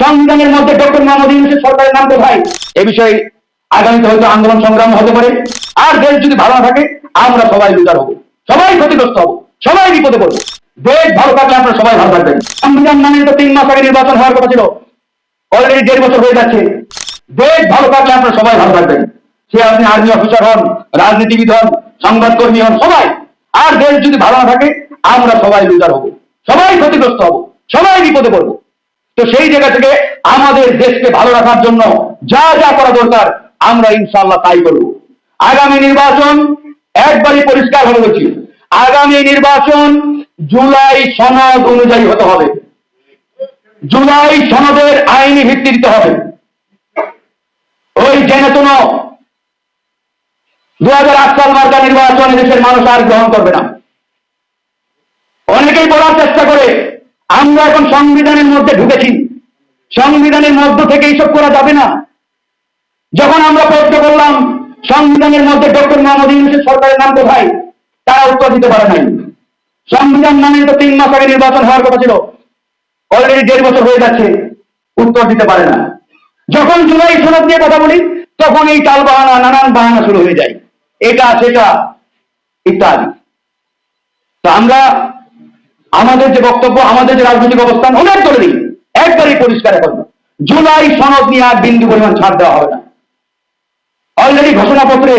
সংবিধানের মধ্যে ডক্টর মোহাম্মদ ইউনুসের সরকারের নাম কোথায়? এ বিষয়ে আগামীতে হয়তো আন্দোলন সংগ্রাম হতে পারে। আর দেশ যদি ভালো না থাকে, আমরা সবাই লুটার হব। সবাই ক্ষতিগ্রস্ত হব। সবাই বিপদে পড়ব। দেশ ভালো থাকলে আপনারা সবাই ভালো থাকবেন। সংবিধান মানে তো তিন মাস আগে নির্বাচন হওয়ার কথা ছিল। অলরেডি দেড় বছর হয়ে যাচ্ছে। দেশ ভালো থাকলে আপনারা সবাই ভালো থাকবেন। সে আপনি আর্মি অফিসার হন, রাজনীতিবিদ হন, সংবাদকর্মী হন, সবাই। আর দেশ যদি ভালো না থাকে, আমরা সবাই লুটার হব। সবাই ক্ষতিগ্রস্ত হব। সবাই বিপদে পড়ব। তো সেই জায়গা থেকে আমাদের দেশকে ভালো রাখার জন্য যা যা করা দরকার, আমরা ইনশাল্লাহ তাই করব। আগামী নির্বাচন একবারই পরিষ্কার হয়ে বলছি, আগামী নির্বাচন জুলাই সনদ অনুযায়ী হতে হবে। জুলাই সনদের আইনি ভিত্তি দিতে হবে। ওই জেনেতন দু হাজার আট সাল মার্কা নির্বাচন দেশের মানুষ আর গ্রহণ করবে না। অনেকেই বলার চেষ্টা করে আমরা এখন সংবিধানের মধ্যে ঢুকেছি। সংবিধানের মধ্য থেকে এইসব করা যাবে না। যখন আমরা প্রশ্ন করলাম, সংবিধানের মধ্যে ডক্টর মোহাম্মদ ইউনুসের সরকারের নাম কোথায়? তারা উত্তর দিতে পারে নাই। সংবিধান নামে তো তিন মাস আগে নির্বাচন হওয়ার কথা ছিল। অলরেডি দেড় বছর হয়ে যাচ্ছে, উত্তর দিতে পারে না। যখন জুলাই সনদ নিয়ে কথা বলি, তখন এই টাল বাহানা, নানান বাহানা শুরু হয়ে যায়। এটা, সেটা, ইত্যাদি। তো আমরা আমাদের যে বক্তব্য, আমাদের যে রাজনৈতিক অবস্থান অনেক দলেরই একবারই পরিষ্কার এখন জুলাই সনদ নিয়ে আর বিন্দু পরিমাণ ছাড় দেওয়া হবে না। অলরেডি ঘোষণাপত্রে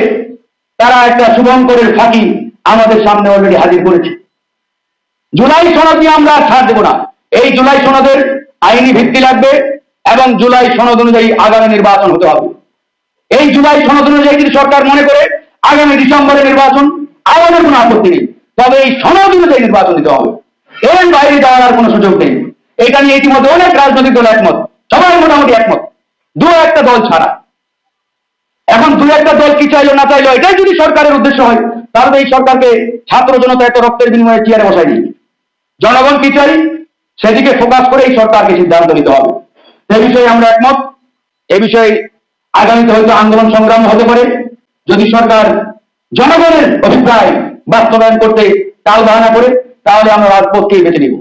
তারা একটা শুভঙ্করের ফাঁকি আমাদের সামনে অলরেডি হাজির করেছে। জুলাই সনদ নিয়ে আমরা ছাড় দেবো না। এই জুলাই সনদের আইনি ভিত্তি লাগবে এবং জুলাই সনদ অনুযায়ী আগামী নির্বাচন হতে হবে। এই জুলাই সনদ অনুযায়ী যদি সরকার মনে করে আগামী ডিসেম্বরে নির্বাচন আমাদের কোনো আপত্তি নেই। তবে এই সনদ অনুযায়ী নির্বাচন দিতে হবে। এর বাইরে যাওয়ার কোনো সুযোগ নেই। এটা নিয়ে ইতিমধ্যে অনেক রাজনৈতিক দল একমত। সবাই মোটামুটি একমত। দু একটা দল ছাড়া। এখন দু একটা দল কি চাইলো, না চাইলো, এটাই যদি সরকারের উদ্দেশ্য হয়, তাহলে এই সরকারকে ছাত্র জনতা এত রক্তের বিনিময়ে চেয়ারে বসায়নি জনগণ কি চাই? সেদিকে ফোকাস করে এই সরকারকে সিদ্ধান্ত নিতে হবে। এ বিষয়ে আমরা একমত। এ বিষয়ে আগামীতে হয়তো আন্দোলন সংগ্রাম হতে পারে। যদি সরকার জনগণের অভিপ্রায় বাস্তবায়ন করতে তাল বাহানা করে তাহলে আমরা রাজপথকেই বেছে নিব?